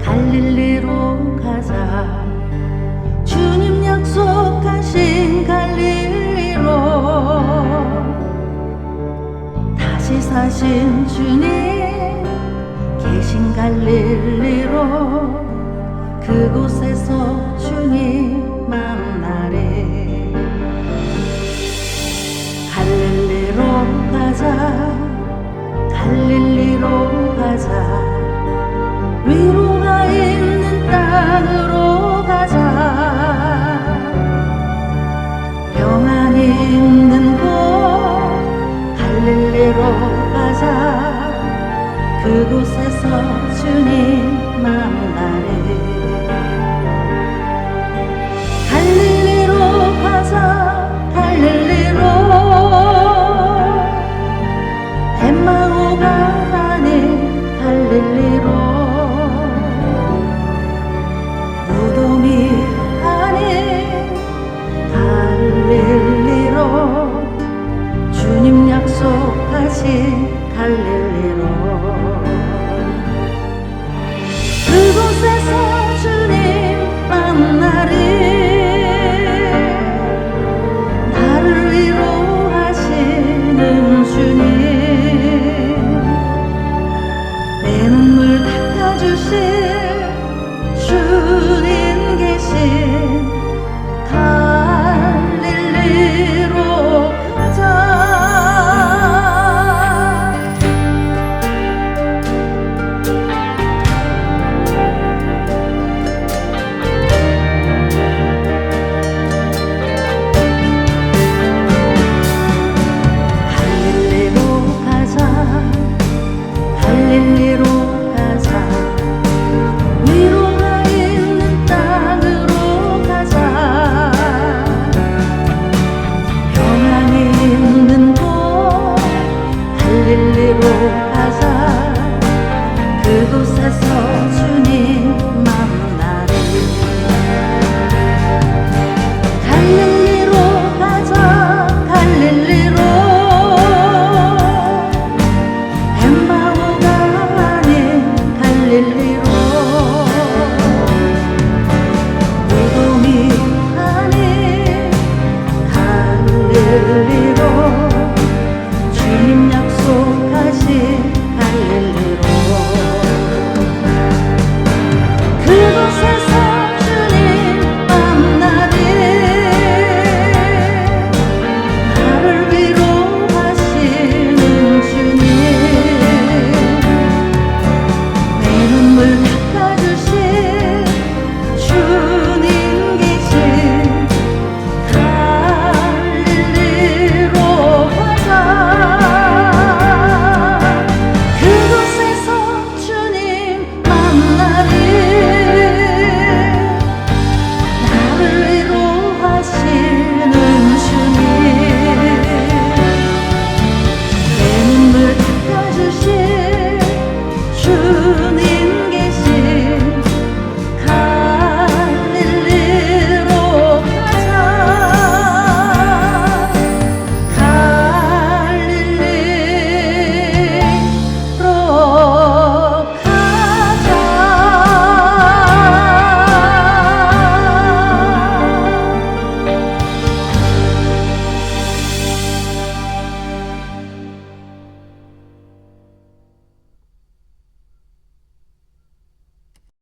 갈릴리로 가자. 주님 약속하신 갈릴리로 다시 사신 주님 계신 갈릴리로 그곳에서 주실 주님 계신 들리로 하자. 그곳에서 주님 만나리 갈릴리로 가자. 갈릴리로. 엠바오가 아닌 갈릴리로. 무덤이 아닌 갈릴리